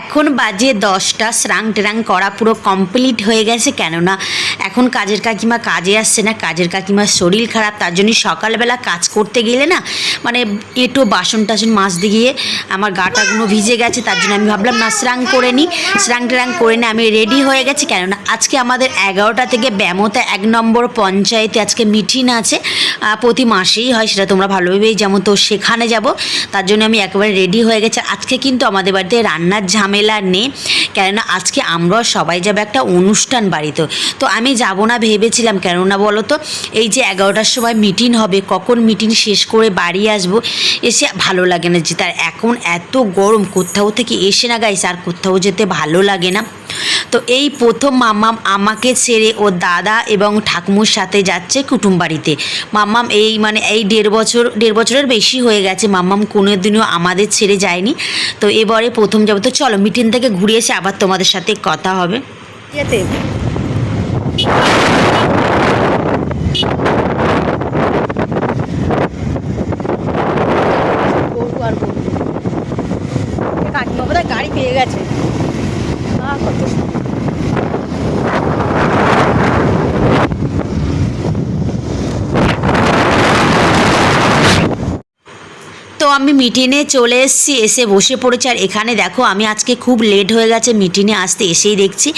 এখন বাজে দশটা স্রাং টেরাং করা পুরো কমপ্লিট হয়ে গেছে কেননা এখন কাজের কাকিমা কাজে আসছে না, কাজের কাকিমার শরীর খারাপ, তার জন্য সকালবেলা কাজ করতে গেলে না মানে একটু বাসন টাসন মাজতে গিয়ে আমার গাটাগুলো ভিজে গেছে, তার জন্য আমি ভাবলাম, না, স্রাং করে নিই স্রাং টেরাং করে নিয়ে আমি রেডি হয়ে গেছি কেননা আজকে আমাদের এগারোটা থেকে ব্যামোতে এক নম্বর পঞ্চায়েতে আজকে মিটিং আছে প্রতি মাসেই হয়, সেটা তোমরা ভালোভাবেই যেমন তো সেখানে যাব, তার জন্য আমি একেবারে রেডি হয়ে গেছি। আজকে কিন্তু আমাদের বাড়িতে রান্নার ঝামেলা নেই। কেননা আজকে আমরা সবাই যাব একটা অনুষ্ঠান বাড়িতে। তো আমি যাব না ভেবেছিলাম, কেননা বলো তো এই যে এগারোটার সময় মিটিং হবে, কখন মিটিং শেষ করে বাড়ি আসব, এসে ভালো লাগে না যে, তার এখন এত গরম, কোথাও থেকে এসে না গাইছে আর কোথাও যেতে ভালো লাগে না। তো এই প্রথম মাম্মাম আমাকে ছেড়ে ও দাদা এবং ঠাকুমুর সাথে যাচ্ছে কুটুম বাড়িতে মাম্মাম এই মানে এই দেড় বছর, দেড় বছরের বেশি হয়ে গেছে, মাম্মাম কোনো দিনও আমাদের ছেড়ে যায়নি। তো এবারে প্রথম যাব। তো চলো মিটিং থেকে ঘুরে এসে আবার তোমাদের সাথে কথা হবে। গাড়ি পেয়ে গেছে। তো আমি মিটিংয়ে চলে এসেছি এসে বসে পড়েছি। আর এখানে দেখো আমি আজকে খুব লেট হয়ে গেছে মিটিংয়ে আসতে এসেই দেখছি।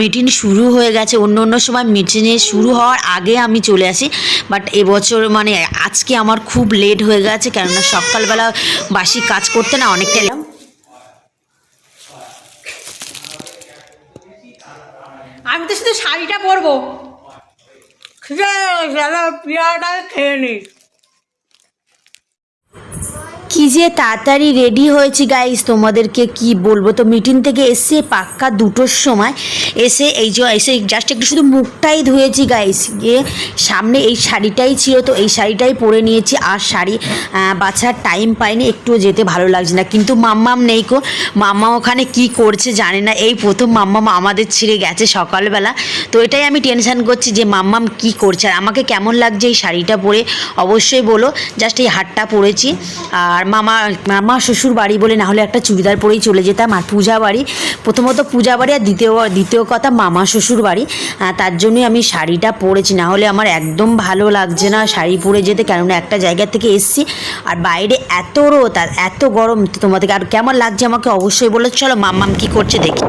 মিটিং শুরু হয়ে গেছে অন্য অন্য সময় মিটিংয়ে শুরু হওয়ার আগে আমি চলে আসি। বাট এবছর মানে আজকে আমার খুব লেট হয়ে গেছে কেননা সকালবেলা বাসি কাজ করতে না অনেকটা আমি তো শুধু শাড়িটা পরবো। পিয়াটা খেয়ে নিই কি যে তাড়াতাড়ি রেডি হয়েছি গাইস তোমাদেরকে কি বলব? তো মিটিং থেকে এসে পাক্কা দুটোর সময় এসে এই যে, এসে জাস্ট একটু শুধু মুখটাই ধুয়েছি গাইস গিয়ে সামনে এই শাড়িটাই ছিল, তো এই শাড়িটাই পরে নিয়েছি। আর শাড়ি বাছার টাইম পাইনি, একটুও যেতে ভালো লাগছে না। কিন্তু মাম্মাম নেই কো মাম্মা ওখানে কি করছে জানে না। এই প্রথম মাম্মাম আমাদের ছিঁড়ে গেছে সকালবেলা। তো এটাই আমি টেনশান করছি যে মাম্মাম কি করছে। আর আমাকে কেমন লাগছে এই শাড়িটা পরে? অবশ্যই বলো। জাস্ট এই হাটটা পরেছি। আর মামা মামা শ্বশুর বাড়ি বলে না হলে একটা চুড়িদার পরেই চলে যেতাম। আর পূজা বাড়ি, প্রথমত পূজা বাড়ি আর দ্বিতীয় দ্বিতীয় কথা মামা শ্বশুর বাড়ি। তার জন্যই আমি শাড়িটা পরেছি। না হলে আমার একদম ভালো লাগছে না শাড়ি পরে যেতে, কেননা একটা জায়গা থেকে এসছি। আর বাইরে এত রোদ আর এত গরম তোমাদেরকে আর কেমন লাগছে আমাকে অবশ্যই বলে। চলো মাম্মাম কী করছে দেখি।